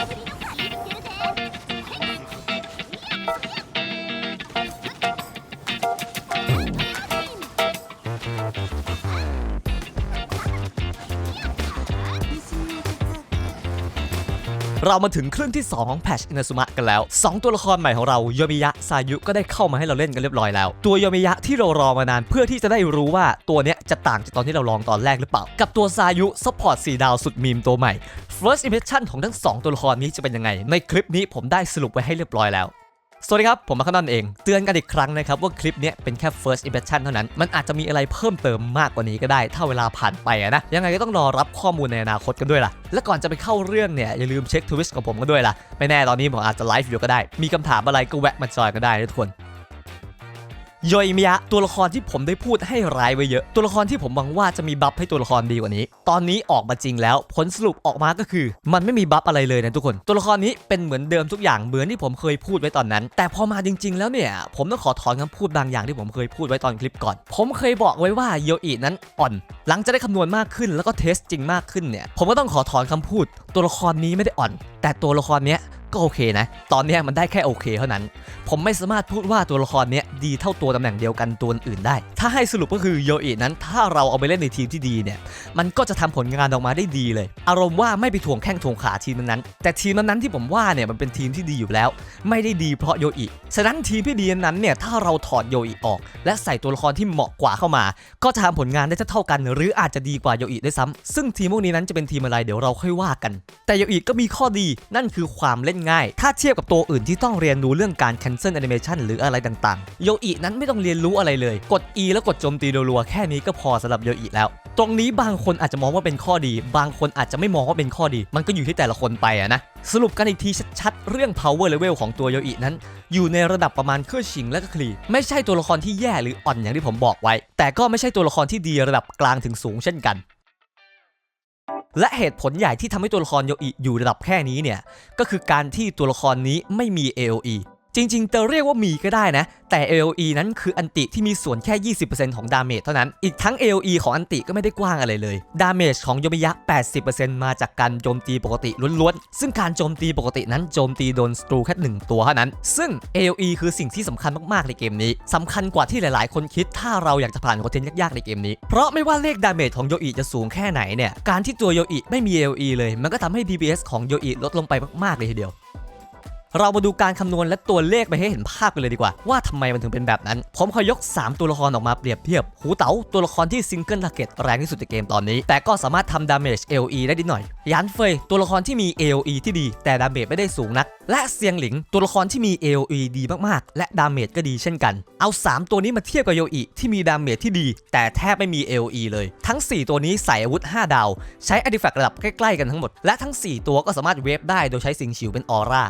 Thank you. เรามาถึงครึ่งที่ 2 ของแพชอินาซุมะกันแล้ว 2 ตัวละครใหม่ของเราโยมิยะซายุก็ได้เข้ามาให้เราเล่นกันเรียบร้อยแล้ว ตัวโยมิยะที่เรารอมานานเพื่อที่จะได้รู้ว่าตัวเนี้ยจะต่างจากตอนที่เราลองตอนแรกหรือเปล่า กับตัวซายุซัพพอร์ต4ดาวสุดมีมตัวใหม่ First Impression ของทั้ง 2 ตัวละครนี้จะเป็นยังไง ในคลิปนี้ผมได้สรุปไว้ให้เรียบร้อยแล้ว สวัสดีครับ ผมมาคานอนเอง เตือนกันอีกครั้งนะครับ ว่าคลิปนี้เป็นแค่ first impression เท่านั้น มันอาจจะมีอะไรเพิ่มเติมมากกว่านี้ก็ได้ ถ้าเวลาผ่านไปอะนะ ยังไงก็ต้องรอรับข้อมูลในอนาคตกันด้วยล่ะ และก่อนจะไปเข้าเรื่องเนี่ย อย่าลืมเช็คทวิตของผมกันด้วยล่ะ ไม่แน่ตอนนี้ผมอาจจะไลฟ์อยู่ก็ได้ มีคำถามอะไรก็แวะมาจอยกันได้ทุกคน โยอิมิยะตัวละครที่ผมได้พูดให้ร้ายไว้เยอะ ตัวละครที่ผมหวังว่าจะมีบัฟให้ตัวละครดีกว่านี้ ตอนนี้ออกมาจริงแล้ว ผลสรุปออกมาก็คือ มันไม่มีบัฟอะไรเลยนะทุกคน ตัวละครนี้เป็นเหมือนเดิมทุกอย่างเหมือนที่ผมเคยพูดไว้ตอนนั้น แต่พอมาจริง ๆ แล้วเนี่ย ผมต้องขอถอนคำพูดบางอย่างที่ผมเคยพูดไว้ตอนคลิปก่อน ผมเคยบอกไว้ว่าโยอินั้นอ่อน หลังจะได้คำนวณมากขึ้นแล้วก็เทสจริงมากขึ้นเนี่ย ผมก็ต้องขอถอนคำพูด ตัวละครนี้ไม่ได้อ่อน แต่ตัวละครเนี้ย ก็โอเคนะ ตอนนี้มันได้แค่โอเคเท่านั้น ผมไม่สามารถพูดว่าตัวละครเนี้ยดีเท่าตัวตำแหน่งเดียวกันตัวอื่นได้ ถ้าให้สรุปก็คือโยอินั้น ถ้าเราเอาไปเล่นในทีมที่ดีเนี่ย มันก็จะทำผลงานออกมาได้ดีเลย อารมณ์ว่าไม่ไปถ่วงแข้งถ่วงขาทีมนั้นแต่ทีมนั้นที่ผมว่าเนี่ยมันเป็นทีมที่ดีอยู่แล้ว ไม่ได้ดีเพราะโยอิฉะนั้นทีมที่ดีนั้นเนี่ยถ้าเราถอดโยอิออก และใส่ตัวละครที่เหมาะกว่าเข้ามา ก็จะทำผลงานได้เท่ากัน หรืออาจจะดีกว่าโยอิด้วยซ้ำซึ่งทีมพวกนี้นั้นจะเป็นทีมอะไรเดี๋ยวเราค่อยว่ากัน แต่โยอิก็มีข้อดีนั่นคือความเล่นง่าย ถ้าเทียบกับตัวอื่นที่ต้องเรียนรู้เรื่องการ cancel animation หรืออะไรต่างๆ โยอินั้นไม่ต้องเรียนรู้อะไรเลย กด E แล้วกดโจมตีรัวๆแค่นี้ก็พอสำหรับโยอิแล้ว ตรงนี้บางคนอาจจะมองว่าเป็นข้อดี บางคนอาจจะไม่มองว่าเป็นข้อดี มันก็อยู่ที่แต่ละคนไปอะนะสรุปกันอีกทีชัดๆ เรื่อง power level ของตัวโยอินั้น อยู่ในระดับประมาณเครื่องชิงและก็คลี ไม่ใช่ตัวละครที่แย่หรืออ่อนอย่างที่ผมบอกไว้ แต่ก็ไม่ใช่ตัวละครที่ดีระดับกลางถึงสูงเช่นกัน และเหตุผลใหญ่ที่ทำให้ตัวละครโยอิอยู่ระดับแค่นี้เนี่ย ก็คือการที่ตัวละครนี้ไม่มี AOE จริงๆ จะเรียกว่ามีก็ได้นะ แต่ AOE นั้นคืออันติที่มีส่วนแค่ 20%ของดาเมจเท่านั้น อีกทั้ง AOE ของอันติก็ไม่ได้กว้างอะไรเลย ดาเมจของโยมิยะ 80%มาจากการโจมตีปกติล้วนๆ ซึ่งการโจมตีปกตินั้นโจมตีโดนศัตรูแค่หนึ่งตัวเท่านั้น ซึ่ง AOE คือสิ่งที่สำคัญมากๆ ในเกมนี้สำคัญกว่าที่หลายๆ คนคิด ถ้าเราอยากจะผ่านคอนเทนต์ยากๆ ในเกมนี้ เพราะไม่ว่าเลขดาเมจของโยอิจะสูงแค่ไหนเนี่ย การที่ตัวโยอิไม่มี AOE เลย มันก็ทำให้ DPS ของโยอิลดลงไปมากๆเลยทีเดียว เรามาดูการคำนวณและตัวเลขไปให้เห็นภาพกันเลยดีกว่า ว่าทำไมมันถึงเป็นแบบนั้น ผมขอยก 3 ตัวละครออกมาเปรียบเทียบ หูเต๋าตัวละครที่ซิงเกิลทาร์เก็ตแรงที่สุดในเกมตอนนี้ แต่ก็สามารถทำดาเมจ AOE ได้นิดหน่อยยานเฟยตัวละครที่มี AOE ที่ดี แต่ดาเมจไม่ได้สูงนัก และเซียงหลิงตัวละครที่มี AOE ดีมากๆ และดาเมจก็ดีเช่นกัน เอา 3 ตัวนี้มาเทียบกับโยอิที่มีดาเมจที่ดี แต่แทบไม่มี AOE เลย ทั้ง 4 ตัวนี้ใส่อาวุธ 5 ดาว ใช้อาร์ติแฟกต์ระดับใกล้ๆกันทั้งหมด และทั้ง 4 ตัวก็สามารถเวฟได้โดยใช้สิงฉิวเป็นออร่า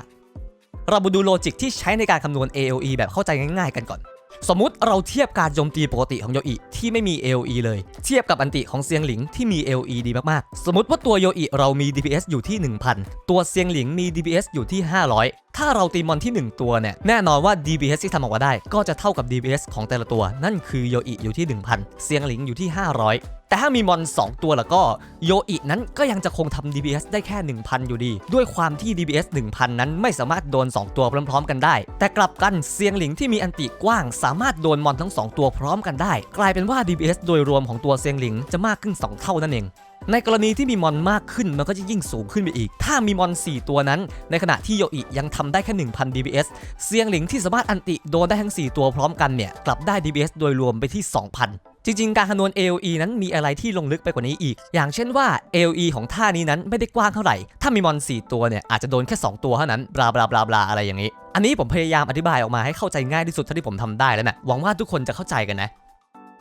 เรามาดูโลจิกที่ใช้ในการคำนวณ AOE แบบเข้าใจง่ายๆกันก่อน สมมุติเราเทียบการโจมตีปกติของโยอิที่ไม่มี AOE เลย เทียบกับอันติของเซียงหลิงที่มี AOE ดีมากๆ สมมติว่าตัวโยอิเรามี DPS อยู่ที่ 1000 ตัวเซียงหลิงมี DPS อยู่ที่ 500ถ้าเราตีมอนที่ 1 ตัวเนี่ย แน่นอนว่า DPS ที่ทำออกมาได้ ก็จะเท่ากับ DPS ของแต่ละตัว นั่นคือโยอิอยู่ที่ 1000 เซียงหลิงอยู่ที่ 500 แต่ถ้ามีมอน 2 ตัวแล้วก็โยอินั้นก็ยังจะคงทำ DPS ได้แค่ 1,000 อยู่ดี ด้วยความที่ DPS 1,000 นั้นไม่สามารถโดน 2 ตัวพร้อมๆ กันได้ แต่กลับกันเซียงหลิงที่มีอันติกว้าง สามารถโดนมอนทั้ง 2 ตัวพร้อมกันได้ กลายเป็นว่า DPS โดยรวมของตัวเซียงหลิงจะมากขึ้น 2 เท่านั่นเอง ในกรณีที่มีมอนมากขึ้นมันก็จะยิ่งสูงขึ้นไปอีก ถ้ามีมอน 4 ตัวนั้น ในขณะที่โยอิยังทำได้แค่ 1,000 DPS เซียงหลิงที่สามารถอันติโดนได้ทั้ง 4 ตัวพร้อมกันเนี่ยกลับได้ DPS โดยรวมไปที่ 2,000จริงๆ การคำนวณ AOE นั้นมีอะไรที่ลงลึกไปกว่านี้อีก อย่างเช่นว่า AOE ของท่านี้นั้นไม่ได้กว้างเท่าไหร่ ถ้ามีมอน 4 ตัวเนี่ยอาจจะโดนแค่ 2 ตัวเท่านั้น บลาบลาบลาบลาอะไรอย่างนี้ อันนี้ผมพยายามอธิบายออกมาให้เข้าใจง่ายที่สุดเท่าที่ผมทำได้แล้วนะ หวังว่าทุกคนจะเข้าใจกันนะ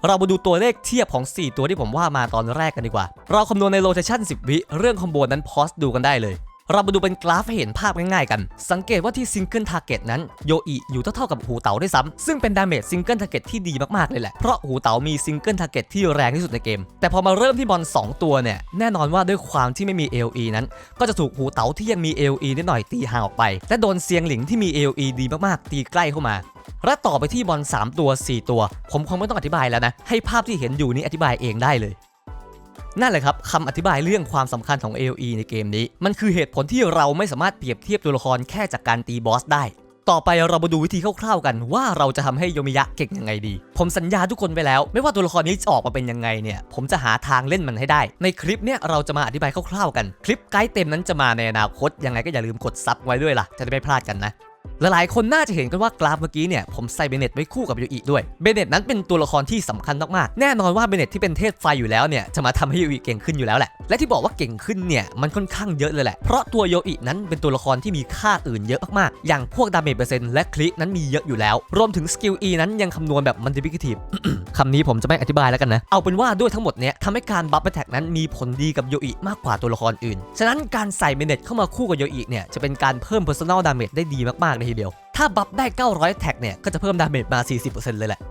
เรามาดูตัวเลขเทียบของ 4 ตัวที่ผมว่ามาตอนแรกกันดีกว่า เราคำนวณในโลเทชัน10 วิ เรื่องคอมโบนั้นพอสดูกันได้เลย เรามาดูเป็นกราฟให้เห็นภาพง่ายๆกัน สังเกตว่าที่ซิงเกิลทาร์เก็ตนั้นโยอิอยู่เท่าๆกับหูเต๋าด้วยซ้ำซึ่งเป็นดาเมจซิงเกิลทาร์เก็ตที่ดีมากๆเลยแหละ เพราะหูเต๋ามีซิงเกิลทาร์เก็ตที่แรงที่สุดในเกม แต่พอมาเริ่มที่บอล2 ตัวเนี่ย แน่นอนว่าด้วยความที่ไม่มี AOE นั้น ก็จะถูกหูเต๋าที่ยังมี AOE นิดหน่อยตีห่างออกไป และโดนเซียงหลิงที่มี AOE ดีมากๆ ตีใกล้เข้ามาและต่อไปที่บอล3ตัว 4 ตัว ผมคงไม่ต้องอธิบายแล้วนะ ให้ภาพที่เห็นอยู่นี้อธิบายเองได้เลย นั่นแหละครับคำอธิบายเรื่องความสำคัญของ AoE ในเกมนี้ มันคือเหตุผลที่เราไม่สามารถเปรียบเทียบตัวละครแค่จากการตีบอสได้ ต่อไปเรามาดูวิธีคร่าวๆกันว่าเราจะทำให้โยมิยะเก่งยังไงดี ผมสัญญาทุกคนไปแล้ว ไม่ว่าตัวละครนี้จะออกมาเป็นยังไงเนี่ยผมจะหาทางเล่นมันให้ได้ ในคลิปเนี่ยเราจะมาอธิบายคร่าวๆกัน คลิปไกด์เต็มนั้นจะมาในอนาคตยังไงก็อย่าลืมกดซับไว้ด้วยล่ะจะได้ไม่พลาดกันนะ หลายๆ คนน่าจะเห็นกันว่ากราฟเมื่อกี้เนี่ยผมใส่เบเน็ตไว้คู่กับโยอิด้วย เบเน็ตนั้นเป็นตัวละครที่สำคัญมากๆ แน่นอนว่าเบเน็ตที่เป็นเทพไฟอยู่แล้วเนี่ยจะมาทำให้โยอิเก่งขึ้นอยู่แล้วแหละ และที่บอกว่าเก่งขึ้นเนี่ยมันค่อนข้างเยอะเลยแหละ เพราะตัวโยอินั้นเป็นตัวละครที่มีค่าอื่นเยอะมากๆ อย่างพวกดาเมจเปอร์เซ็นต์และคลินั้นมีเยอะอยู่แล้ว รวมถึงสกิล E นั้นยังคำนวณแบบมัลติพิกทีฟคำนี้ผมจะไม่อธิบายแล้วกันนะ เอาเป็นว่าด้วยทั้งหมดเนี้ยทำให้การบัฟแท็กนั้นมีผลดีกับโยอิมากกว่าตัวละครอื่น ฉะนั้นการใส่เบเน็ตเข้ามาคู่กับโยอิเนี่ยจะเป็นการเพิ่ม personal damage ได้ดีมากๆเลยทีเดียว ถ้าบัฟได้ 900 แท็กเนี่ย ก็จะเพิ่มดาเมจมา 40%เลยแหละ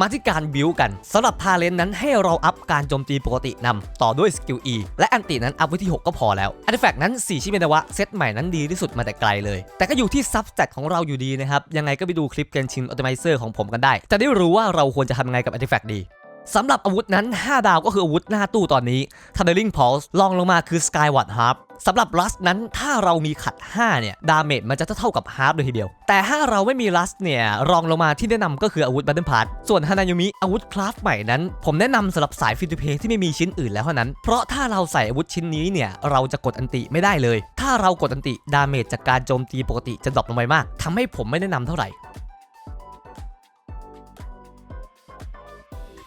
มาที่การบิวกันสำหรับทาเลนนั้นให้เราอัพการโจมตีปกตินำต่อด้วยสกิล E และอันตินั้นอัพไว้ที่ 6 ก็พอแล้วอันแฟกนั้น 4 ชิเมนาวะเซตใหม่นั้นดีที่สุดมาแต่ไกลเลย แต่ก็อยู่ที่ซับสแตทของเราอยู่ดีนะครับ ยังไงก็ไปดูคลิปเกนชินออ t ติ i เซอร์ของผมกันได้ จะได้รู้ว่าเราควรจะทำยังไงกับอันแฟกดีสำหรับอาวุธนั้น 5 ดาวก็คืออาวุธหน้าตู้ตอนนี้ Thundering Pulse ลองลงมาคือ Skyward Harp สำหรับ Rust นั้นถ้าเรามีขัด 5 เนี่ย ดาเมจมันจะเท่ากับ Harp เลยทีเดียว แต่ถ้าเราไม่มี Rust เนี่ย รองลงมาที่แนะนำก็คืออาวุธ Battle Pass ส่วน Hanayomi อาวุธคราฟใหม่นั้น ผมแนะนำสำหรับสายฟิ t ูเพที่ไม่มีชิ้นอื่นแล้วเท่านั้น เพราะถ้าเราใส่อาวุธชิ้นนี้เนี่ยเราจะกดอันติไม่ได้เลย ถ้าเรากดอันติดาเมจจากการโจมตีปกติจะดรอปลงไปมากทำให้ผมไม่แนะนำเท่าไหร่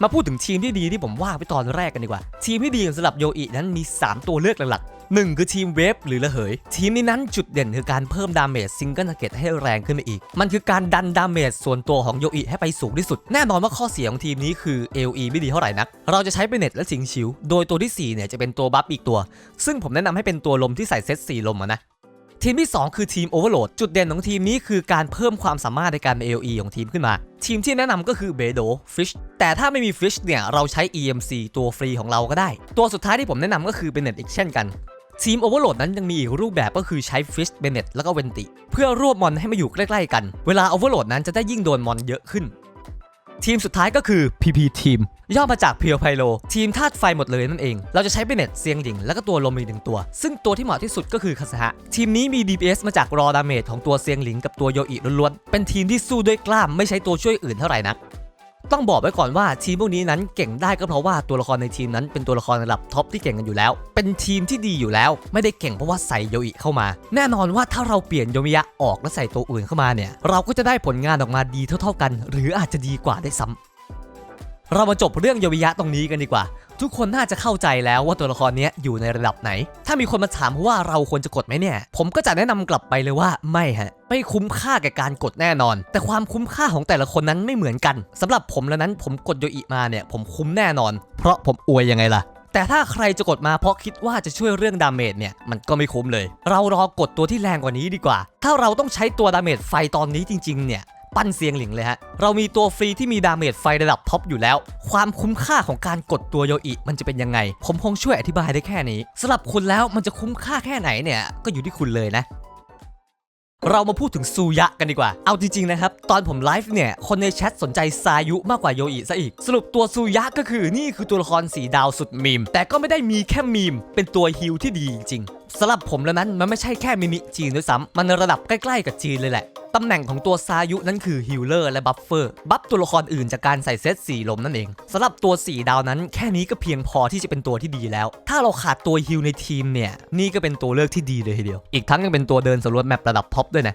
มาพูดถึงทีมที่ดีที่ผมว่าไปตอนแรกกันดีกว่า ทีมที่ดีสำหรับโยอินั้นมี 3 ตัวเลือกหลัก ๆหนึ่งคือทีมเวฟหรือระเหย ทีมนี้นั้นจุดเด่นคือการเพิ่มดาเมจซิงเกิลทาร์เก็ตให้แรงขึ้นไปอีก มันคือการดันดาเมจส่วนตัวของโยอิให้ไปสูงที่สุด แน่นอนว่าข้อเสียของทีมนี้คือ LE ไม่ดีเท่าไหร่นัก เราจะใช้เป็นเน็ตและสิงชิว โดยตัวที่ 4 เนี่ยจะเป็นตัวบัฟอีกตัว ซึ่งผมแนะนำให้เป็นตัวลมที่ใส่เซต4ลมนะทีมที่ 2 คือทีม Overload จุดเด่นของทีมนี้คือการเพิ่มความสามารถในการ AOE ของทีมขึ้นมา ทีมที่แนะนำก็คือเบโด Fish แต่ถ้าไม่มี Fish เนี่ย เราใช้ EMC ตัวฟรีของเราก็ได้ ตัวสุดท้ายที่ผมแนะนำก็คือเป็น Net อีกเช่นกัน ทีม Overload นั้นยังมีอีกรูปแบบก็คือใช้ Fish Bennett แล้วก็ Venti เพื่อรวบมอนให้มาอยู่ใกล้ๆกัน เวลา Overload นั้นจะได้ยิ่งโดนมอนเยอะขึ้น ทีมสุดท้ายก็คือ PP Team ย่อมาจาก p u r e p y r o ทีมธาตุไฟหมดเลยนั่นเอง เราจะใช้เบเนตเซียงหลิง แล้วก็ตัวลมอีกหนึ่งตัว ซึ่งตัวที่เหมาะที่สุดก็คือคาสฮะ ทีมนี้มี DPS มาจากรอดาเมจของตัวเซียงหลิงกับตัวโยอิล้วนๆเป็นทีมที่สู้ด้วยกล้ามไม่ใช้ตัวช่วยอื่นเท่าไหร่นัก ต้องบอกไว้ก่อนว่าทีมพวกนี้นั้นเก่งได้ก็เพราะว่าตัวละครในทีมนั้นเป็นตัวละครระดับท็อปที่เก่งกันอยู่แล้ว เป็นทีมที่ดีอยู่แล้ว ไม่ได้เก่งเพราะว่าใส่โยอิเข้ามา แน่นอนว่าถ้าเราเปลี่ยนโยมิยะออกแล้วใส่ตัวอื่นเข้ามาเนี่ยเราก็จะได้ผลงานออกมาดีเท่าๆกัน หรืออาจจะดีกว่าได้ซ้ำเรามาจบเรื่องโยมิยะตรงนี้กันดีกว่า ทุกคนน่าจะเข้าใจแล้วว่าตัวละครนี้อยู่ในระดับไหน ถ้ามีคนมาถามว่าเราควรจะกดไหมเนี่ย ผมก็จะแนะนำกลับไปเลยว่าไม่ฮะไม่คุ้มค่าแก่การกดแน่นอน แต่ความคุ้มค่าของแต่ละคนนั้นไม่เหมือนกันสำหรับผมแล้วนั้นผมกดโยอิมาเนี่ยผมคุ้มแน่นอน เพราะผมอวยยังไงล่ะแต่ถ้าใครจะกดมาเพราะคิดว่าจะช่วยเรื่องดาเมจเนี่ย มันก็ไม่คุ้มเลย เรารอกดตัวที่แรงกว่านี้ดีกว่า ถ้าเราต้องใช้ตัวดาเมจไฟตอนนี้จริง ๆ เนี่ย ปั้นเซียงหลิงเลยฮะ เรามีตัวฟรีที่มีดาเมจไฟระดับท็อปอยู่แล้ว ความคุ้มค่าของการกดตัวโยอิมันจะเป็นยังไง ผมคงช่วยอธิบายได้แค่นี้สำหรับคุณแล้วมันจะคุ้มค่าแค่ไหนเนี่ยก็อยู่ที่คุณเลยนะเรามาพูดถึงซูยะกันดีกว่า เอาจริงๆนะครับ ตอนผมไลฟ์เนี่ย คนในแชทสนใจซายุมากกว่าโยอิซะอีก สรุปตัวซูยะก็คือนี่คือตัวละครสีดาวสุดมีม แต่ก็ไม่ได้มีแค่มีม เป็นตัวฮิลที่ดีจริงๆสำหรับผมแล้วนั้นมันไม่ใช่แค่มินิจีนด้วยซ้ำมันระดับใกล้ๆกับจีนเลยแหละ ตำแหน่งของตัวซายุนั้นคือฮิลเลอร์และบัฟเฟอร์บัฟตัวละครอื่นจากการใส่เซตสีลมนั่นเองสำหรับตัว 4 ดาวนั้นแค่นี้ก็เพียงพอที่จะเป็นตัวที่ดีแล้ว ถ้าเราขาดตัวฮิลในทีมเนี่ยนี่ก็เป็นตัวเลือกที่ดีเลยทีเดียว อีกทั้งยังเป็นตัวเดินสำรวจแมประดับท็อปด้วยนะ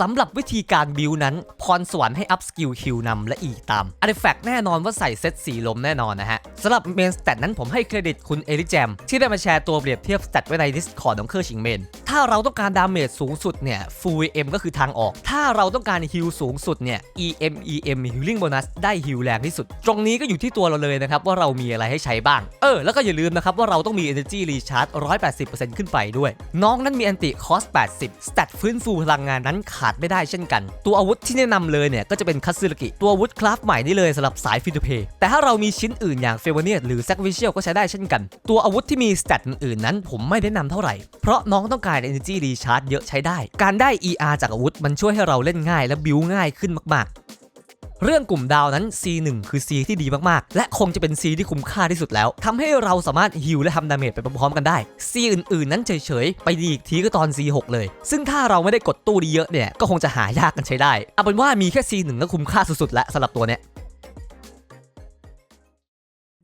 สำหรับวิธีการบิวนั้น พรสวรรค์ให้อัพสกิลคิวนำและอีกตามอาร์ติแฟกต์แน่นอนว่าใส่เซตสีลมแน่นอนนะฮะสำหรับเมนสเตตนั้นผมให้เครดิตคุณเอลิแจม ที่ได้มาแชร์ตัวเปรียบเทียบสเตตไว้ใน Discord ของเครือชิงเมน ถ้าเราต้องการดาเมจสูงสุดเนี่ย Full EM ก็คือทางออก ถ้าเราต้องการฮิลสูงสุดเนี่ย EM EM Healing Bonus ได้ฮิลแรงที่สุด ตรงนี้ก็อยู่ที่ตัวเราเลยนะครับว่าเรามีอะไรให้ใช้บ้าง เออ แล้วก็อย่าลืมนะครับว่าเราต้องมี Energy Recharge 180%ขึ้นไปด้วย น้องนั้นมี Anti Cost 80สเตตฟื้นฟูพลังงานนั้นขาดไม่ได้เช่นกัน ตัวอาวุธที่แนะนำเลยเนี่ยก็จะเป็นคัตสึรกิตัวอาวุธคราฟใหม่นี่เลยสำหรับสายฟิ t เพย์แต่ถ้าเรามีชิ้นอื่นอย่างเฟเวเนียหรือแซกวิเชียลก็ใช้ได้เช่นกัน ตัวอาวุธที่มีสเตตอื่นๆนั้น ผมไม่แนะนำเท่าไหร่ เพราะน้องต้องการ Energy Recharge เยอะใช้ได้ การได้ ER จากอาวุธมันช่วยให้เราเล่นง่ายและบิวง่ายขึ้นมากๆ เรื่องกลุ่มดาวนั้น C1 คือ C ที่ดีมากๆ และคงจะเป็น C ที่คุ้มค่าที่สุดแล้วทำให้เราสามารถฮิวและทำดาเมจไปพร้อมๆกันได้ C อื่นๆ นั้นเฉยๆ ไปดีอีกทีก็ตอน C6 เลย ซึ่งถ้าเราไม่ได้กดตู้ดีเยอะเนี่ย ก็คงจะหายากกันใช้ได้ เอาเป็นว่ามีแค่ C1 ก็คุ้มค่าสุดๆแล้วสำหรับตัวเนี้ย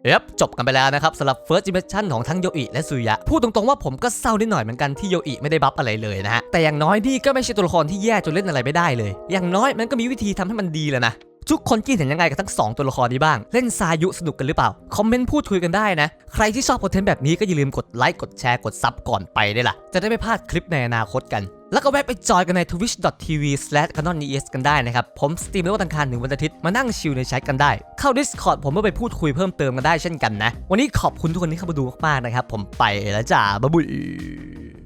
เอ๊บจบกันไปแล้วนะครับสำหรับ First Impression ของทั้งโยอิและซุยะ พูดตรงๆว่าผมก็เศร้านิดหน่อยเหมือนกันที่โยอิไม่ได้บัฟอะไรเลยนะฮะแต่อย่างน้อยนี่ก็ไม่ใช่ตัวละครที่แย่จนเล่นอะไรไม่ได้เลย อย่างน้อยมันก็มีวิธีทำให้มันดีแล้วนะ ทุกคนคิดเห็นยังไงกับทั้ง 2 ตัวละครนี้บ้าง เล่นซายุสนุกกันหรือเปล่า คอมเมนต์พูดคุยกันได้นะ ใครที่ชอบคอนเทนต์แบบนี้ก็อย่าลืมกดไลค์กดแชร์กดซับก่อนไปได้วยล่ะ จะได้ไม่พลาดคลิปในอนาคตกัน แล้วก็แวะไปจอยกันใน twitch.tv/canones กันได้นะครับ ผมสตรีมในวันอังคารถึงวันอาทิตย์มานั่งชิลในแชทกันได้ เข้า Discord ผมเพื่อไปพูดคุยเพิ่มเติมกันได้เช่นกันนะ วันนี้ขอบคุณทุกคนที่เข้ามาดูมากๆนะครับผมไปแล้วจ้าบ๊ายบาย